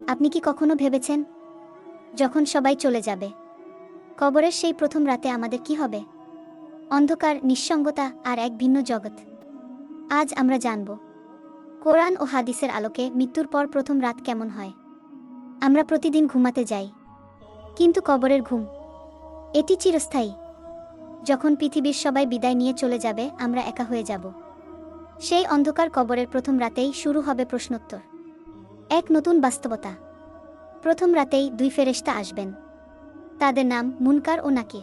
আপনি কি কখনো ভেবেছেন যখন সবাই চলে যাবে, কবরের সেই প্রথম রাতে আমাদের কি হবে? অন্ধকার, নিঃসঙ্গতা আর এক ভিন্ন জগৎ। আজ আমরা জানব, কোরআন ও হাদিসের আলোকে মৃত্যুর পর প্রথম রাত কেমন হয়। আমরা প্রতিদিন ঘুমাতে যাই, কিন্তু কবরের ঘুম, এটি চিরস্থায়ী। যখন পৃথিবীর সবাই বিদায় নিয়ে চলে যাবে, আমরা একা হয়ে যাব। সেই অন্ধকার কবরের প্রথম রাতেই শুরু হবে প্রশ্নোত্তর। এক নতুন বাস্তবতা। প্রথম রাতেই দুই ফেরেশতা আসবেন। তাদের নাম মুনকার ও নাকির।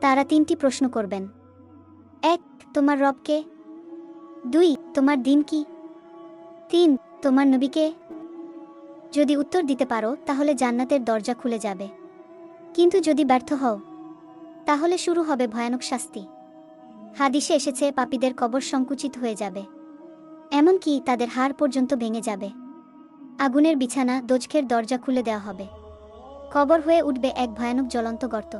তারা তিনটি প্রশ্ন করবেন। এক, তোমার রবকে দুই, তোমার দিন কি? তিন, তোমার নবীকে যদি উত্তর দিতে পারো, তাহলে জান্নাতের দরজা খুলে যাবে। কিন্তু যদি ব্যর্থ হও, তাহলে শুরু হবে ভয়ানক শাস্তি। হাদিসে এসেছে, পাপীদের কবর সংকুচিত হয়ে যাবে। এমনকি তাদের হাড় পর্যন্ত ভেঙে যাবে। আগুনের বিছানা দোজখের দরজা খুলে দেওয়া হবে। কবর হয়ে উঠবে এক ভয়ানক জ্বলন্ত গর্ত।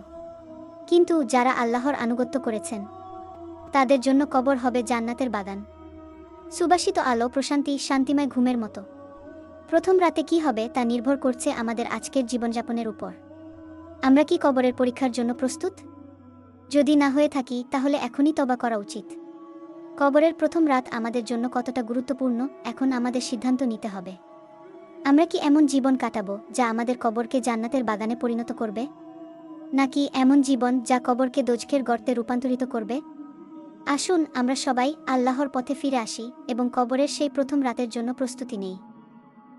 কিন্তু যারা আল্লাহর আনুগত্য করেছেন, তাদের জন্য কবর হবে জান্নাতের বাগান। সুবাসিত আলো প্রশান্তি শান্তিময় ঘুমের মতো। প্রথম রাতে কি হবে তা নির্ভর করছে আমাদের আজকের জীবনযাপনের উপর। আমরা কি কবরের পরীক্ষার জন্য প্রস্তুত? যদি না হয়ে থাকি, তাহলে এখনই তবা করা উচিত। কবরের প্রথম রাত আমাদের জন্য কতটা গুরুত্বপূর্ণ, এখন আমাদের সিদ্ধান্ত নিতে হবে। আমরা কি এমন জীবন কাটাবো যা আমাদের কবরকে জান্নাতের বাগানে পরিণত করবে? নাকি এমন জীবন যা কবরকে দোজখের গর্তে রূপান্তরিত করবে? আসুন, আমরা সবাই আল্লাহর পথে ফিরে আসি এবং কবরের সেই প্রথম রাতের জন্য প্রস্তুতি নেই।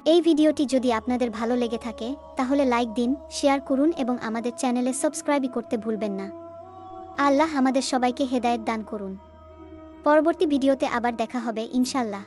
এই ভিডিওটি যদি আপনাদের ভালো লেগে থাকে, তাহলে লাইক দিন, শেয়ার করুন এবং আমাদের চ্যানেলে সাবস্ক্রাইবই করতে ভুলবেন না। আল্লাহ আমাদের সবাইকে হেদায়েত দান করুন। পরবর্তী ভিডিওতে আবার দেখা হবে ইনশাল্লাহ